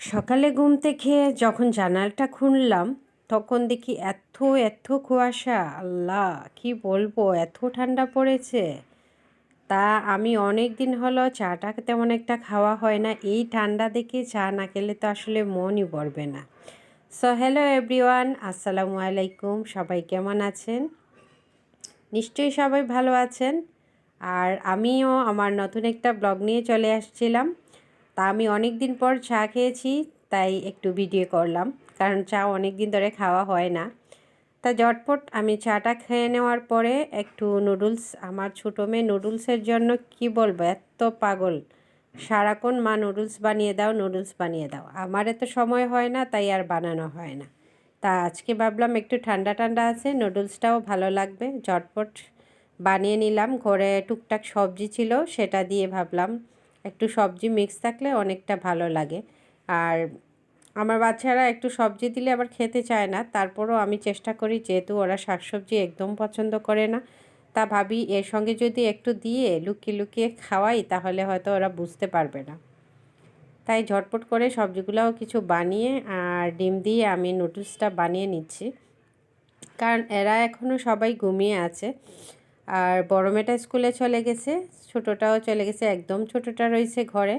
সকালে ঘুম থেকে যখন জানালটা খুললাম, তখন দেখি এত এত কুয়াশা। আল্লাহ, কি বলব? এত ঠান্ডা পড়েছে। তা আমি অনেক দিন হলো চাটা তেমন একটা খাওয়া হয় না। এই ঠান্ডা দেখে চা না খেলে তো আসলে মনই পড়বে না। সো, হ্যালো এভরিওয়ান, আসসালামু আলাইকুম। সবাই কেমন আছেন? নিশ্চয়ই সবাই ভালো আছেন। আর আমিও আমার নতুন একটা ব্লগ নিয়ে চলে আসছিলাম। তা আমি অনেক দিন পর চা খেয়েছি, তাই একটু ভিডিও করলাম। কারণ চা অনেক দিন ধরে খাওয়া হয় না। তা জটপট আমি চাটা খেয়ে নেওয়ার পরে একটু নুডলস, আমার ছোটো মেয়ে নুডলসের জন্য কি বলব, এত পাগল। সারাক্ষণ মা নুডলস বানিয়ে দাও, নুডলস বানিয়ে দাও। আমার এত সময় হয় না, তাই আর বানানো হয় না। তা আজকে ভাবলাম একটু ঠান্ডা ঠান্ডা আছে, নুডলসটাও ভালো লাগবে। ঝটপট বানিয়ে নিলাম, ঘরে টুকটাক সবজি ছিল, সেটা দিয়ে ভাবলাম একটু সবজি মিক্স থাকলে অনেকটা ভালো লাগে। আর আমার বাচ্চারা একটু সবজি দিলে আবার খেতে চায় না, তারপরও আমি চেষ্টা করি যেহেতু ওরা শাকসবজি একদম পছন্দ করে না, তা ভাবি এর সঙ্গে যদি একটু দিয়ে লুকিয়ে লুকিয়ে খাওয়াই তাহলে হয়তো ওরা বুঝতে পারবে না। তাই ঝটপট করে সবজিগুলোও কিছু বানিয়ে আর ডিম দিয়ে আমি নুডলসটা বানিয়ে নিচ্ছি। কারণ এরা এখনও সবাই ঘুমিয়ে আছে। আর বড় মেয়েটা স্কুলে চলে গেছে, ছোটোটাও চলে গেছে, একদম ছোটোটা রয়েছে ঘরে।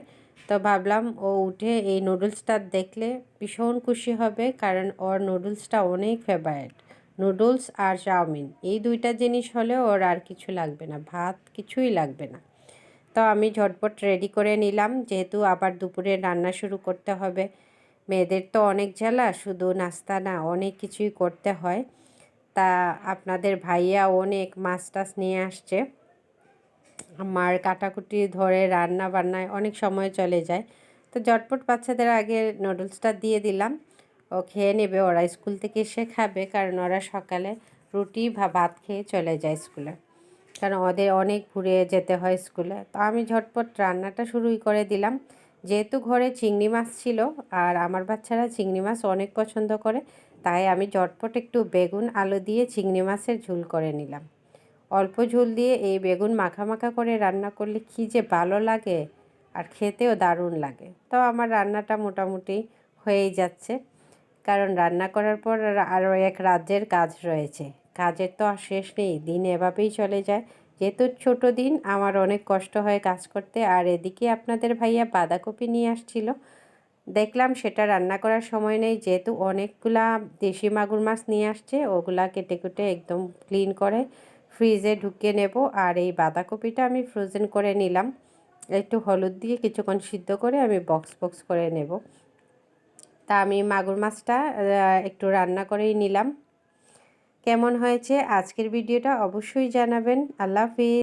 তো ভাবলাম ও উঠে এই নুডলসটা দেখলে ভীষণ খুশি হবে, কারণ ওর নুডলসটা অনেক ফেভারেট নুডলস আর চাউমিন, এই দুইটা জিনিস হলে ওর আর কিছু লাগবে না, ভাত কিছুই লাগবে না। তো আমি ঝটপট রেডি করে নিলাম, যেহেতু আবার দুপুরে রান্না শুরু করতে হবে। মেয়েদের তো অনেক জ্বালা, শুধু নাস্তা না, অনেক কিছুই করতে হয়। তা আপনাদের ভাইয়া অনেক মাছ টাছ নিয়ে আসছে। আমার কাটাকুটি ধরে রান্না বান্নায় অনেক সময় চলে যায়। তো জটপট বাচ্চাদের আগে নুডলসটা দিয়ে দিলাম। ও খেয়ে নেবে, ওরা স্কুল থেকে এসে খাবে, কারণ ওরা সকালে রুটি বা ভাত খেয়ে চলে যায় স্কুলে। কারণ ওদের অনেক ঘুরে যেতে হয় স্কুলে। তো আমি ঝটপট রান্নাটা শুরুই করে দিলাম। যেহেতু ঘরে চিংড়ি মাছ ছিল আর আমার বাচ্চারা চিংড়ি মাছ অনেক পছন্দ করে, তাই আমি ঝটপট একটু বেগুন, আলু দিয়ে চিংড়ি মাছের ঝুল করে নিলাম। অল্প ঝুল দিয়ে এই বেগুন মাখা মাখা করে রান্না করলে কী যে ভালো লাগে আর খেতেও দারুণ লাগে। তো আমার রান্নাটা মোটামুটি হয়েই যাচ্ছে, কারণ রান্না করার পর আরও এক রাজ্যের কাজ রয়েছে। কাজের তো আর শেষ নেই, দিন এভাবেই চলে যায়। যেহেতু ছোট দিন, আমার অনেক কষ্ট হয় কাজ করতে। আর এদিকে আপনাদের ভাইয়া বাঁধাকপি নিয়ে আসছিল। দেখলাম সেটা রান্না করার সময় নেই, যেহেতু অনেকগুলা দেশি মাগুর মাছ নিয়ে আসছে, ওগুলা কেটে কুটে একদম ক্লিন করে ফ্রিজে ঢুকিয়ে নেব। আর এই বাঁধাকপিটা আমি ফ্রোজেন করে নিলাম। একটু হলুদ দিয়ে কিছুক্ষণ সিদ্ধ করে আমি বক্স বক্স করে নেব। তা আমি মাগুর মাছটা একটু রান্না করেই নিলাম। কেমন হয়েছে? আজকের ভিডিওটা অবশ্যই জানাবেন। আল্লাহ হাফিজ।